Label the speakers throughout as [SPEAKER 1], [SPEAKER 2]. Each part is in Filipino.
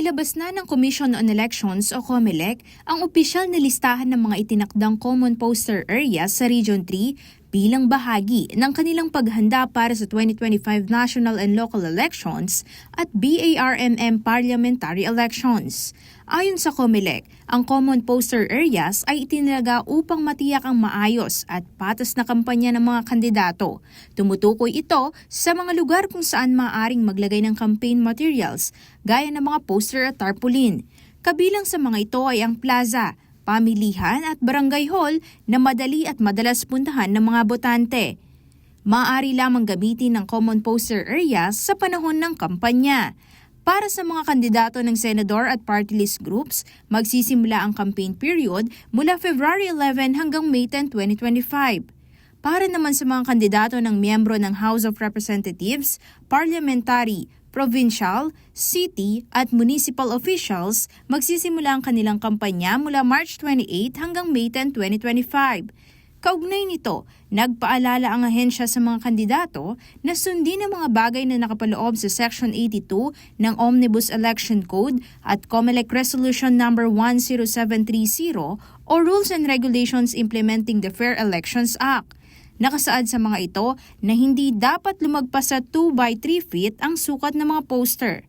[SPEAKER 1] Inilabas na ng Commission on Elections o COMELEC ang opisyal na listahan ng mga itinakdang common poster areas sa Region 3 bilang bahagi ng kanilang paghanda para sa 2025 national and local elections at BARMM parliamentary elections. Ayon sa COMELEC, ang common poster areas ay itinalaga upang matiyak ang maayos at patas na kampanya ng mga kandidato. Tumutukoy ito sa mga lugar kung saan maaaring maglagay ng campaign materials gaya ng mga poster at tarpaulin. Kabilang sa mga ito ay ang plaza, pamilihan at barangay hall na madali at madalas puntahan ng mga botante. Maaari lamang gamitin ng common poster areas sa panahon ng kampanya. Para sa mga kandidato ng senador at party list groups, magsisimula ang campaign period mula February 11 hanggang May 10, 2025. Para naman sa mga kandidato ng miyembro ng House of Representatives, parliamentary, provincial, city at municipal officials, magsisimula ang kanilang kampanya mula March 28 hanggang May 10, 2025. Kaugnay nito, nagpaalala ang ahensya sa mga kandidato na sundin ang mga bagay na nakapaloob sa Section 82 ng Omnibus Election Code at COMELEC Resolution No. 10730 o Rules and Regulations Implementing the Fair Elections Act. Nakasaad sa mga ito na hindi dapat lumagpas sa 2 by 3 feet ang sukat ng mga poster.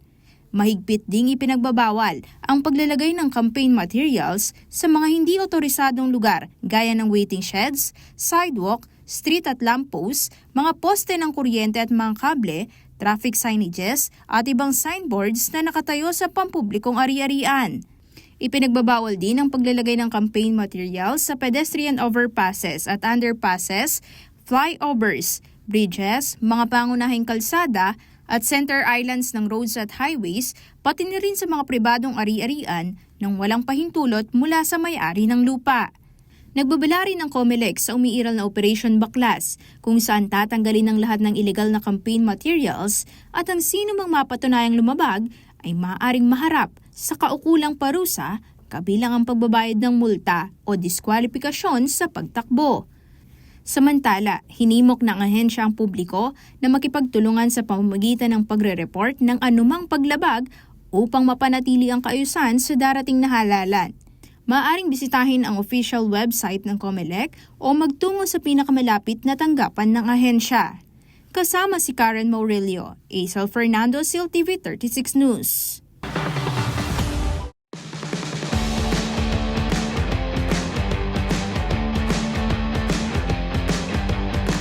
[SPEAKER 1] Mahigpit ding ipinagbabawal ang paglalagay ng campaign materials sa mga hindi otorisadong lugar gaya ng waiting sheds, sidewalk, street at lampposts, mga poste ng kuryente at mga kable, traffic signages at ibang signboards na nakatayo sa pampublikong ari-arian. Ipinagbabawal din ang paglalagay ng campaign materials sa pedestrian overpasses at underpasses, flyovers, bridges, mga pangunahing kalsada, at center islands ng roads at highways, pati na rin sa mga pribadong ari-arian nang walang pahintulot mula sa may-ari ng lupa. Nagbabala rin ng COMELEC sa umiiral na Operation Baklas kung saan tatanggalin ang lahat ng illegal na campaign materials at ang sino mang mapatunayang lumabag ay maaaring maharap sa kaukulang parusa kabilang ang pagbabayad ng multa o diskwalifikasyon sa pagtakbo. Samantala, hinimok ng ahensya ang publiko na makipagtulungan sa pamamagitan ng pagre-report ng anumang paglabag upang mapanatili ang kaayusan sa darating na halalan. Maaring bisitahin ang official website ng COMELEC o magtungo sa pinakamalapit na tanggapan ng ahensya. Kasama si Karen Maurelio, Aisel Fernando, SIL TV 36 News.